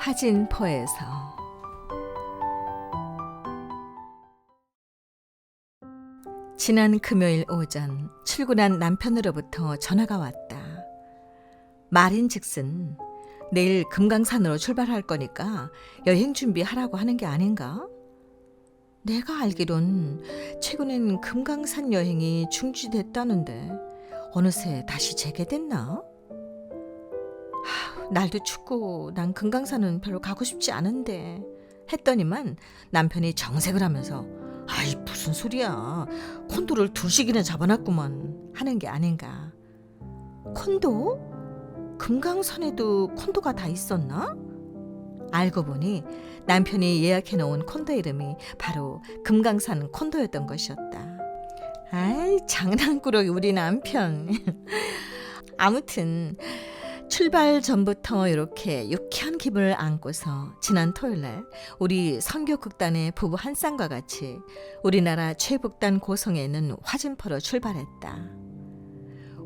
화진포에서 지난 금요일 오전 출근한 남편으로부터 전화가 왔다. 말인 즉슨 내일 금강산으로 출발할 거니까 여행 준비하라고 하는 게 아닌가? 내가 알기론 최근엔 금강산 여행이 중지됐다는데 어느새 다시 재개됐나? 하, 날도 춥고 난 금강산은 별로 가고 싶지 않은데 했더니만 남편이 정색을 하면서 아이 무슨 소리야 콘도를 둘씩이나 잡아놨구만 하는 게 아닌가 콘도? 금강산에도 콘도가 다 있었나? 알고 보니 남편이 예약해 놓은 콘도 이름이 바로 금강산 콘도였던 것이었다. 아이 장난꾸러기 우리 남편. 아무튼 출발 전부터 이렇게 유쾌한 기분을 안고서 지난 토요일 날 우리 선교 극단의 부부 한 쌍과 같이 우리나라 최북단 고성에 있는 화진포로 출발했다.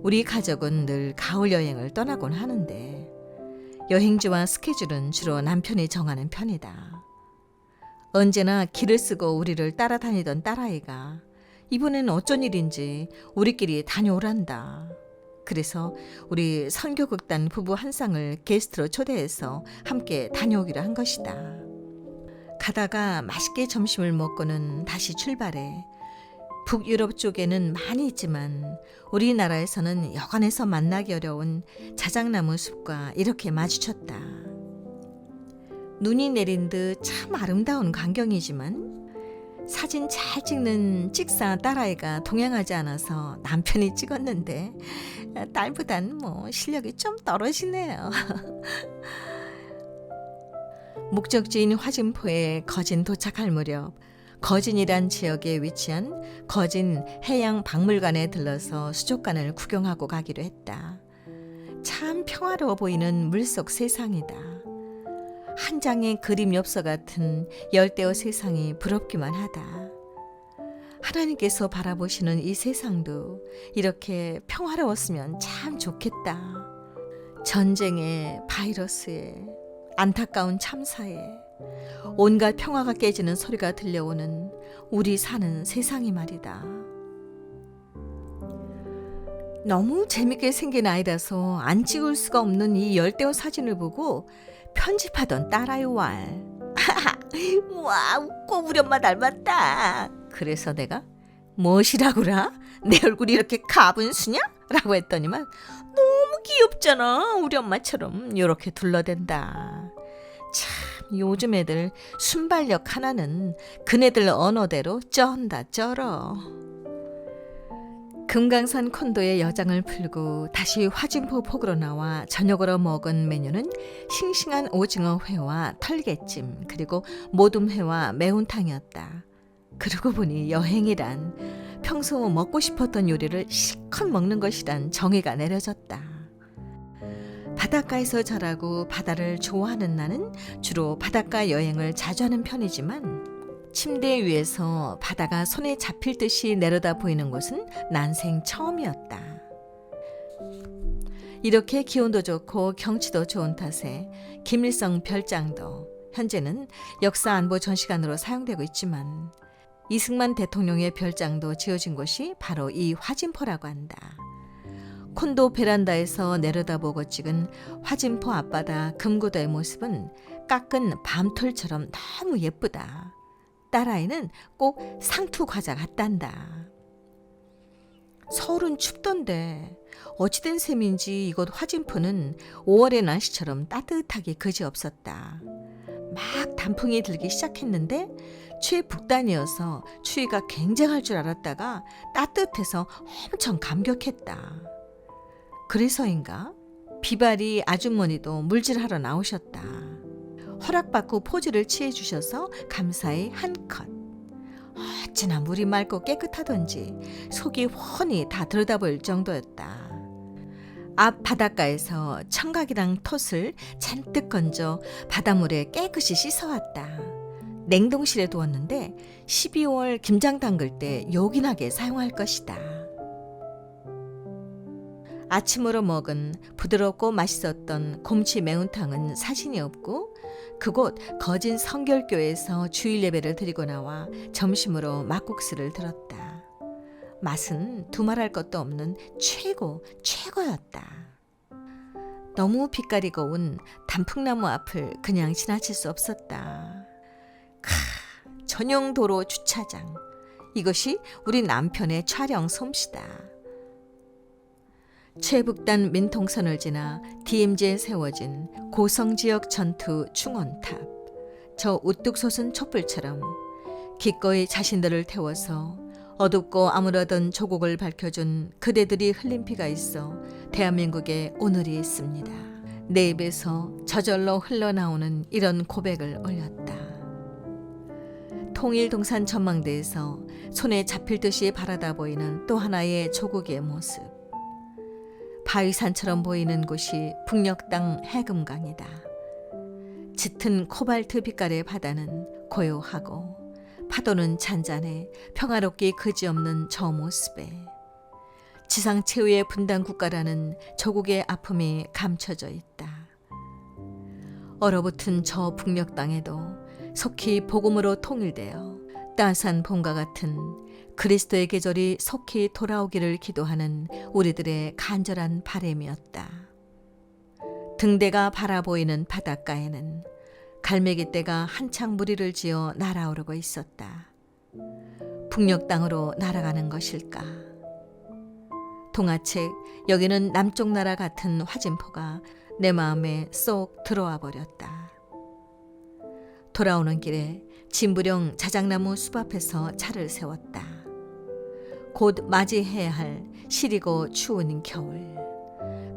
우리 가족은 늘 가을 여행을 떠나곤 하는데 여행지와 스케줄은 주로 남편이 정하는 편이다. 언제나 길을 쓰고 우리를 따라다니던 딸아이가 이번엔 어쩐 일인지 우리끼리 다녀오란다. 그래서 우리 선교극단 부부 한 쌍을 게스트로 초대해서 함께 다녀오기로 한 것이다. 가다가 맛있게 점심을 먹고는 다시 출발해 북유럽 쪽에는 많이 있지만 우리나라에서는 여관에서 만나기 어려운 자작나무 숲과 이렇게 마주쳤다. 눈이 내린 듯 참 아름다운 광경이지만 사진 잘 찍는 찍사 딸아이가 동행하지 않아서 남편이 찍었는데 딸보단 뭐 실력이 좀 떨어지네요. 목적지인 화진포에 거진 도착할 무렵 거진이란 지역에 위치한 거진 해양 박물관에 들러서 수족관을 구경하고 가기로 했다. 참 평화로워 보이는 물속 세상이다. 한 장의 그림 엽서 같은 열대어 세상이 부럽기만 하다. 하나님께서 바라보시는 이 세상도 이렇게 평화로웠으면 참 좋겠다. 전쟁에 바이러스에 안타까운 참사에 온갖 평화가 깨지는 소리가 들려오는 우리 사는 세상이 말이다. 너무 재밌게 생긴 아이라서 안 찍을 수가 없는 이 열대어 사진을 보고 편집하던 딸아이 왈. 와, 우리 엄마 닮았다. 그래서 내가 무엇이라고라? 내 얼굴이 이렇게 가분수냐? 라고 했더니만 너무 귀엽잖아. 우리 엄마처럼 이렇게 둘러댄다. 참 요즘 애들 순발력 하나는 그네들 언어대로 쩐다 쩔어. 금강산 콘도의 여장을 풀고 다시 화진포 폭으로 나와 저녁으로 먹은 메뉴는 싱싱한 오징어 회와 털개찜 그리고 모둠회와 매운탕이었다. 그러고 보니 여행이란 평소 먹고 싶었던 요리를 실컷 먹는 것이란 정의가 내려졌다. 바닷가에서 자라고 바다를 좋아하는 나는 주로 바닷가 여행을 자주 하는 편이지만 침대 위에서 바다가 손에 잡힐 듯이 내려다 보이는 곳은 난생 처음이었다. 이렇게 기온도 좋고 경치도 좋은 탓에 김일성 별장도 현재는 역사 안보 전시관으로 사용되고 있지만 이승만 대통령의 별장도 지어진 곳이 바로 이 화진포라고 한다. 콘도 베란다에서 내려다보고 찍은 화진포 앞바다 금고도의 모습은 깎은 밤톨처럼 너무 예쁘다. 딸아이는 꼭 상투 과자 같단다. 서울은 춥던데 어찌된 셈인지 이곳 화진포는 5월의 날씨처럼 따뜻하기 그지없었다. 막 단풍이 들기 시작했는데 최북단이어서 추위가 굉장할 줄 알았다가 따뜻해서 엄청 감격했다. 그래서인가 비바리 아주머니도 물질하러 나오셨다. 허락받고 포즈를 취해 주셔서 감사히 한 컷. 어찌나 물이 맑고 깨끗하던지 속이 훤히 다 들여다볼 정도였다. 앞 바닷가에서 청각이랑 톳을 잔뜩 건져 바닷물에 깨끗이 씻어왔다. 냉동실에 두었는데 12월 김장 담글 때 요긴하게 사용할 것이다. 아침으로 먹은 부드럽고 맛있었던 곰치 매운탕은 사진이 없고 그곳 거진 성결교에서 주일 예배를 드리고 나와 점심으로 막국수를 들었다. 맛은 두말할 것도 없는 최고 최고였다. 너무 빛깔이 고운 단풍나무 앞을 그냥 지나칠 수 없었다. 크, 전용 도로 주차장. 이것이 우리 남편의 촬영 솜씨다. 최북단 민통선을 지나 DMZ에 세워진 고성지역 전투 충원탑. 저 우뚝 솟은 촛불처럼 기꺼이 자신들을 태워서 어둡고 아무러던 조국을 밝혀준 그대들이 흘린 피가 있어 대한민국에 오늘이 있습니다. 내 입에서 저절로 흘러나오는 이런 고백을 올렸다. 통일동산 전망대에서 손에 잡힐 듯이 바라다 보이는 또 하나의 조국의 모습. 바위산처럼 보이는 곳이 북녘땅 해금강이다. 짙은 코발트 빛깔의 바다는 고요하고 파도는 잔잔해 평화롭기 그지없는 저 모습에 지상 최후의 분단 국가라는 조국의 아픔이 감춰져 있다. 얼어붙은 저 북녘 땅에도 속히 복음으로 통일되어 따스한 봄과 같은 그리스도의 계절이 속히 돌아오기를 기도하는 우리들의 간절한 바램이었다. 등대가 바라보이는 바닷가에는 갈매기 떼가 한창 무리를 지어 날아오르고 있었다. 북녘 땅으로 날아가는 것일까? 동화책 여기는 남쪽 나라 같은 화진포가 내 마음에 쏙 들어와 버렸다. 돌아오는 길에 진부령 자작나무 숲 앞에서 차를 세웠다. 곧 맞이해야 할 시리고 추운 겨울.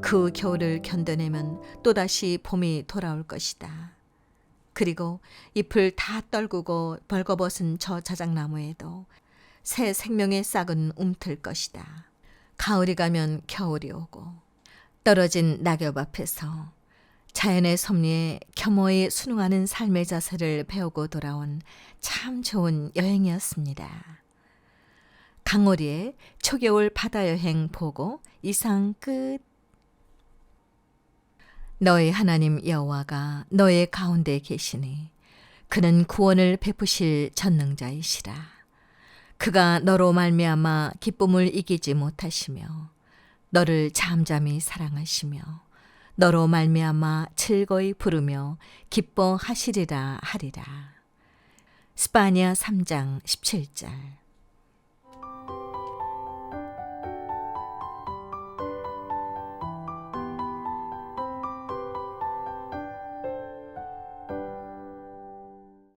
그 겨울을 견뎌내면 또다시 봄이 돌아올 것이다. 그리고 잎을 다 떨구고 벌거벗은 저 자작나무에도 새 생명의 싹은 움틀 것이다. 가을이 가면 겨울이 오고 떨어진 낙엽 앞에서 자연의 섭리에 겸허히 순응하는 삶의 자세를 배우고 돌아온 참 좋은 여행이었습니다. 강오리의 초겨울 바다 여행 보고 이상 끝. 너의 하나님 여호와가 너의 가운데 계시니 그는 구원을 베푸실 전능자이시라. 그가 너로 말미암아 기쁨을 이기지 못하시며 너를 잠잠히 사랑하시며 너로 말미암아 즐거이 부르며 기뻐하시리라 하리라. 스파니아 3장 17절